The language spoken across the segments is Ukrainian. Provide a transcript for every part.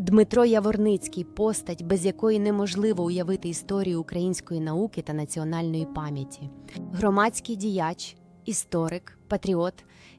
Дмитро Яворницький постать, без якої неможливо уявити історію української науки та національної пам'яті. Громадський діяч, історик, патріот.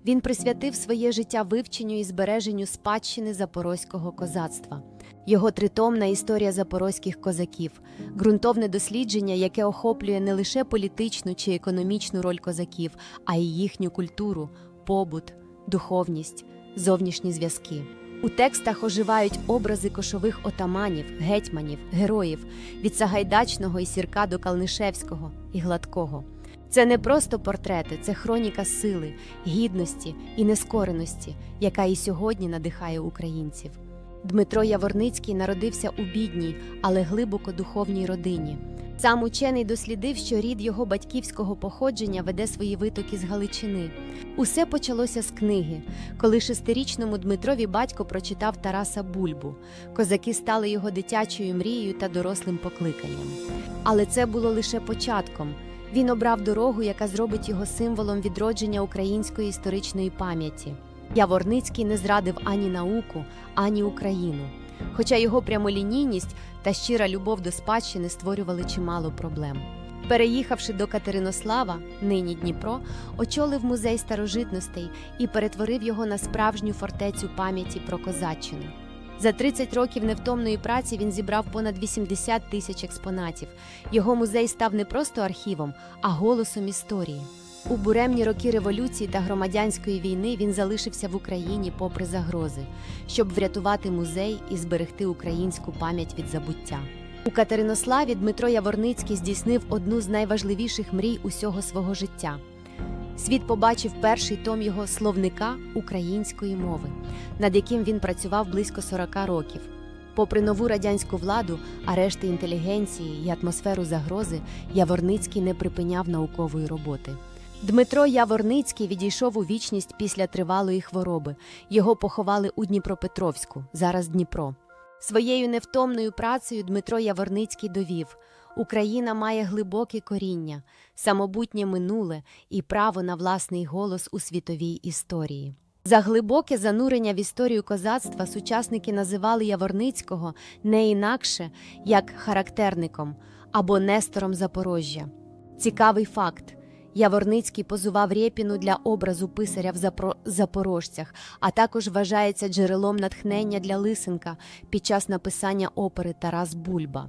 Він присвятив своє життя вивченню і збереженню спадщини запорозького козацтва. Його тритомна історія запорозьких козаків, ґрунтовне дослідження, яке охоплює не лише політичну чи економічну роль козаків, а й їхню культуру, побут, духовність, зовнішні зв'язки. У текстах оживають образи кошових отаманів, гетьманів, героїв від Сагайдачного і Сірка до Калнишевського і Гладкого. Це не просто портрети, це хроніка сили, гідності і нескореності, яка і сьогодні надихає українців. Дмитро Яворницький народився у бідній, але глибоко духовній родині. Сам учений дослідив, що рід його батьківського походження веде свої витоки з Галичини. Усе почалося з книги, коли шестирічному Дмитрові батько прочитав Тараса Бульбу. Козаки стали його дитячою мрією та дорослим покликанням. Але це було лише початком. Він обрав дорогу, яка зробить його символом відродження української історичної пам'яті. Яворницький не зрадив ані науку, ані Україну. Хоча його прямолінійність та щира любов до спадщини створювали чимало проблем. Переїхавши до Катеринослава, нині Дніпро, очолив музей старожитностей і перетворив його на справжню фортецю пам'яті про козаччину. За 30 років невтомної праці він зібрав понад 80 тисяч експонатів. Його музей став не просто архівом, а голосом історії. У буремні роки революції та громадянської війни він залишився в Україні попри загрози, щоб врятувати музей і зберегти українську пам'ять від забуття. У Катеринославі Дмитро Яворницький здійснив одну з найважливіших мрій усього свого життя. Світ побачив перший том його словника української мови, над яким він працював близько 40 років. Попри нову радянську владу, арешти інтелігенції і атмосферу загрози, Яворницький не припиняв наукової роботи. Дмитро Яворницький відійшов у вічність після тривалої хвороби. Його поховали у Дніпропетровську, зараз Дніпро. Своєю невтомною працею Дмитро Яворницький довів: Україна має глибоке коріння, самобутнє минуле і право на власний голос у світовій історії. За глибоке занурення в історію козацтва сучасники називали Яворницького не інакше як характерником або Нестором Запорожжя. Цікавий факт. Яворницький позував Рєпіну для образу писаря в Запро... запорожцях, а також вважається джерелом натхнення для Лисенка під час написання опери Тарас Бульба.